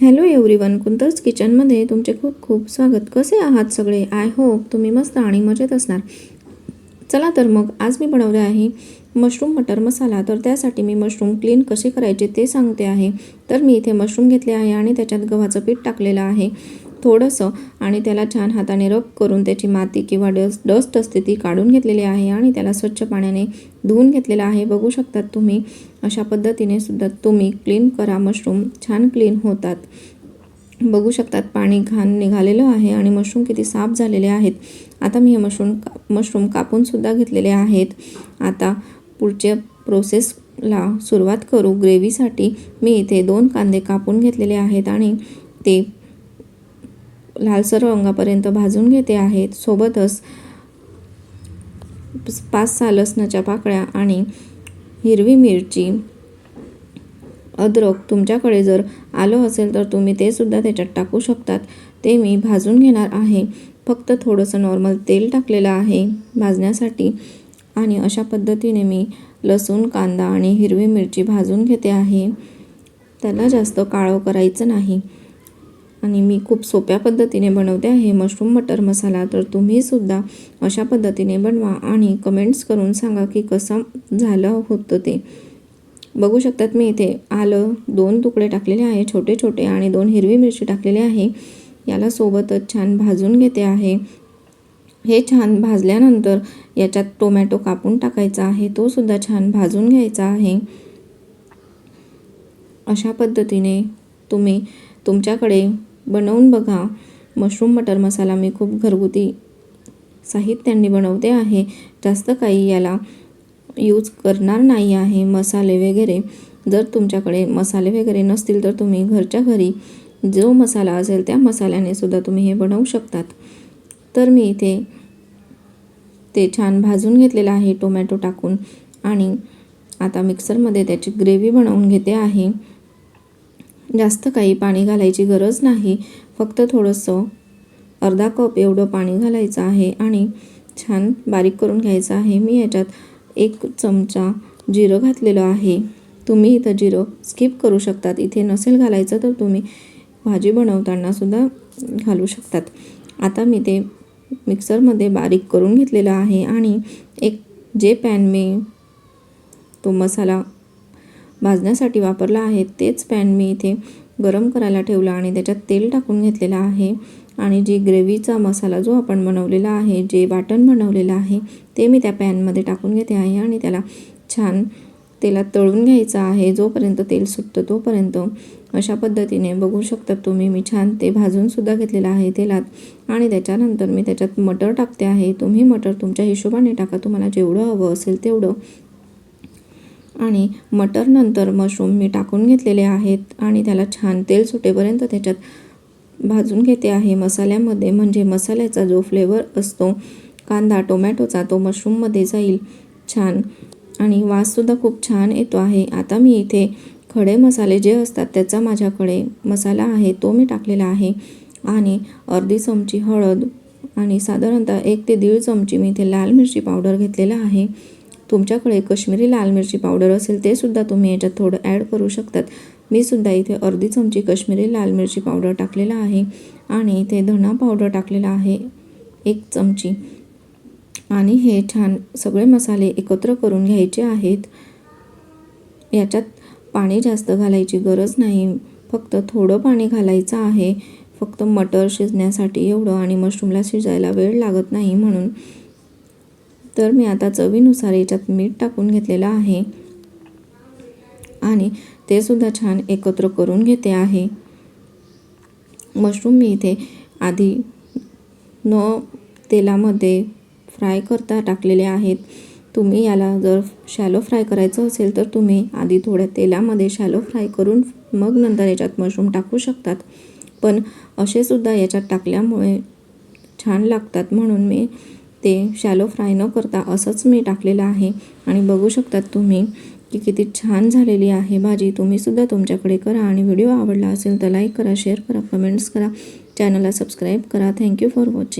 Hello everyone कुंतर्स किचनमध्ये तुमचे खूप खूप स्वागत. कसे आहात सगळे? आय होप तुम्ही मस्त आणि मजेत असणार. चला तर मग आज मी बनवले आहे मशरूम मटर मसाला. तर त्यासाठी मी मशरूम क्लीन कसे करायचे ते सांगते आहे. तर मी इथे मशरूम घेतले आहे आणि त्याच्यात गव्हाचं पीठ टाकलेलं आहे. थोडंसं आणि त्याला छान हाताने रब करून त्याची माती किंवा डस्ट डस्ट असते ती काढून घेतलेली आहे आणि त्याला स्वच्छ पाण्याने धुवून घेतलेलं आहे. बघू शकतात तुम्ही अशा पद्धतीने सुद्धा तुम्ही क्लीन करा. मशरूम छान क्लीन होतात. बघू शकतात पाणी घाण निघालेलं आहे आणि मशरूम किती साफ झालेले आहेत. आता मी हे मशरूम का मशरूम कापूनसुद्धा घेतलेले आहेत. आता पुढच्या प्रोसेसला सुरुवात करू. ग्रेव्हीसाठी मी इथे दोन कांदे कापून घेतलेले आहेत आणि ते लालसर रंगापर्यंत भाजून घेते आहेत. सोबतच पाच सहा लसणाच्या पाकळ्या आणि हिरवी मिरची अद्रक तुमच्याकडे जर आलं असेल तर तुम्ही ते सुद्धा त्याच्यात टाकू शकतात. ते मी भाजून घेणार आहे. फक्त थोडंसं नॉर्मल तेल टाकलेलं आहे भाजण्यासाठी आणि अशा पद्धतीने मी लसूण कांदा आणि हिरवी मिरची भाजून घेते आहे. त्याला जास्त काळं करायचं नाही. आणि मी खूप सोप्या पद्धतीने बनवते आहे मशरूम मटर मसाला. तर तुम्हीसुद्धा अशा पद्धतीने बनवा आणि कमेंट्स करून सांगा की कसं झालं होतं ते. बघू शकतात मी इथे आलं दोन तुकडे टाकलेले आहे छोटे छोटे आणि दोन हिरवी मिरची टाकलेली आहे. याला सोबतच छान भाजून घेते आहे. हे छान भाजल्यानंतर याच्यात टोमॅटो कापून टाकायचा आहे तो सुद्धा छान भाजून घ्यायचा आहे. अशा पद्धतीने तुम्ही तुमच्याकडे बनवून बघा. मशरूम मटर मसाला मी खूप घरगुती साहित्यांनी बनवते आहे. जास्त काही याला यूज करणार नाही आहे मसाले वगैरे. जर तुमच्याकडे मसाले वगैरे नसतील तर तुम्ही घरच्या घरी जो मसाला असेल त्या मसाल्याने सुद्धा तुम्ही हे बनवू शकतात. तर मी इथे ते छान भाजून घेतलेलं आहे टोमॅटो टाकून. आणि आता मिक्सरमध्ये त्याची ग्रेव्ही बनवून घेते आहे. जास्त काही पाणी घालायची गरज नाही. फक्त थोडंसं अर्धा कप एवढं पाणी घालायचं आहे आणि छान बारीक करून घ्यायचं आहे. मी याच्यात एक चमचा जिरं घातलेलं आहे. तुम्ही इथं जिरं स्किप करू शकतात. इथे नसेल घालायचं तर तुम्ही भाजी बनवतानासुद्धा घालू शकतात. आता मी ते मिक्सरमध्ये बारीक करून घेतलेलं आहे आणि एक जे पॅन मी तो मसाला भाजण्यासाठी वापरला आहे. तेच पॅन मी इथे गरम करायला ठेवलं आणि त्याच्यात तेल टाकून घेतलेलं आहे. आणि जी ग्रेव्हीचा मसाला जो आपण बनवलेला आहे जे वाटण बनवलेलं आहे ते मी त्या पॅनमध्ये टाकून घेते आहे आणि त्याला छान तेलात तळून घ्यायचं आहे. जोपर्यंत तेल सुटतं तोपर्यंत अशा पद्धतीने बघू शकतात तुम्ही मी छान ते भाजूनसुद्धा घेतलेलं आहे तेलात. आणि त्याच्यानंतर मी त्याच्यात मटर टाकते आहे. तुम्ही मटर तुमच्या हिशोबाने टाका. तुम्हाला जेवढं हवं असेल तेवढं. आणि मटर नंतर मशरूम मी टाकून घेतलेले आहेत आणि त्याला छान तेल सुटेपर्यंत त्याच्यात भाजून घेते आहे. मसाल्यामध्ये म्हणजे मसाल्याचा जो फ्लेवर असतो कांदा टोमॅटोचा तो मशरूममध्ये जाईल छान. आणि वाससुद्धा खूप छान येतो आहे. आता मी इथे खडे मसाले जे असतात त्याचा माझ्याकडे मसाला आहे तो मी टाकलेला आहे. आणि अर्धी चमची हळद आणि साधारणतः एक ते दीड चमची मी इथे लाल मिरची पावडर घेतलेला आहे. तुमच्याकडे कश्मीरी लाल मिरची पावडर असेल ते सुद्धा तुम्ही याच्यात थोडं ॲड करू शकतात. मी सुद्धा इथे अर्धी चमची कश्मीरी लाल मिरची पावडर टाकलेला आहे आणि इथे धणा पावडर टाकलेला आहे एक चमची. आणि हे छान सगळे मसाले एकत्र करून घ्यायचे आहेत. याच्यात पाणी जास्त घालायची गरज नाही फक्त थोडं पाणी घालायचं आहे. फक्त मटर शिजण्यासाठी एवढं आणि मशरूमला शिजायला वेळ लागत नाही म्हणून तर मी आता चवीनुसार याच्यात मीठ टाकून घेतलेलं आहे. आणि ते सुद्धा छान एकत्र करून घेते आहे. मशरूम मी इथे आधी न तेलामध्ये फ्राय करता टाकलेले आहेत. तुम्ही याला जर शॅलो फ्राय करायचं असेल तर तुम्ही आधी थोड्या तेलामध्ये शॅलो फ्राय करून मग नंतर याच्यात मशरूम टाकू शकतात. पण असे सुद्धा याच्यात टाकल्यामुळे छान लागतात म्हणून मी ते शॅलो फ्राय न करता असंच मी टाकलेलं आहे. आणि बघू शकतात तुम्ही की किती छान झालेली आहे भाजी. तुम्हीसुद्धा तुमच्याकडे करा आणि व्हिडिओ आवडला असेल तर लाईक करा शेअर करा कमेंट्स करा. चॅनलला सबस्क्राईब करा. Thank you for watching